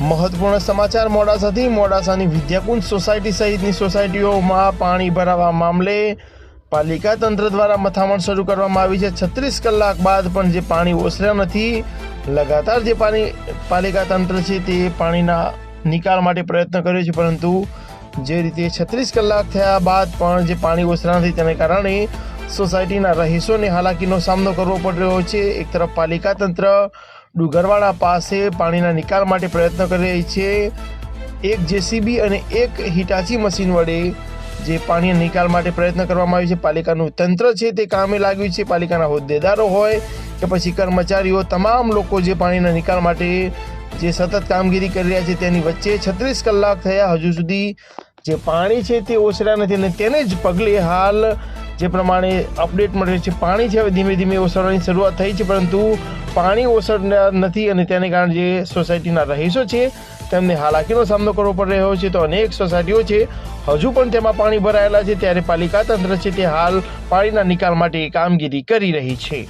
મહત્વપૂર્ણ સમાચાર મોડાસાથી મોડાસાની વિદ્યાકુંજ સોસાયટી સહિતની સોસાયટીઓમાં પાણી ભરાવા મામલે પાલિકા તંત્ર દ્વારા મથામણ શરૂ કરવામાં આવી છે. છત્રીસ કલાક બાદ પણ જે પાણી ઓસર્યા નથી, લગાતાર જે પાણી પાલિકા તંત્ર છે તે પાણીના નિકાલ માટે પ્રયત્ન કર્યો છે, પરંતુ જે રીતે છત્રીસ કલાક થયા બાદ પણ જે પાણી ઓસર્યા નથી, તેને કારણે સોસાયટીના રહીશોને હાલાકીનો સામનો કરવો પડી રહ્યો છે. એક તરફ પાલિકા તંત્ર ડુગરવાડા પાસે પાણીના નિકાલ માટે પ્રયત્ન કરી રહી છે. એક જેસીબી અને એક હિટાચી મશીન વડે જે પાણીના નિકાલ માટે પ્રયત્ન કરવામાં આવ્યો છે. પાલિકાનું તંત્ર છે તે કામે લાગ્યું છે. પાલિકાના હોદ્દેદારો હોય કે પછી કર્મચારીઓ, તમામ લોકો જે પાણીના નિકાલ માટે જે સતત કામગીરી કરી રહ્યા છે તેની વચ્ચે છત્રીસ કલાક થયા. હજુ સુધી જે પાણી છે તે ઓસર્યા નથી અને તેને જ પગલે હાલ જે પ્રમાણે અપડેટ મળે છે. પાણી છે, હવે ધીમે ધીમે ઓસરવાની શરૂઆત થઈ છે, પરંતુ પાણી ઓસરનાર નથી અને તેને કારણે જે સોસાયટીના રહીશો છે, તેમને હાલાકીનો સામનો કરવો પડી રહ્યો છે. તો અનેક સોસાયટીઓ છે, હજુ પણ તેમાં પાણી ભરાયેલા છે. ત્યારે પાલિકા તંત્ર છે, તે હાલ પાણીના નિકાલ માટે કામગીરી કરી રહી છે.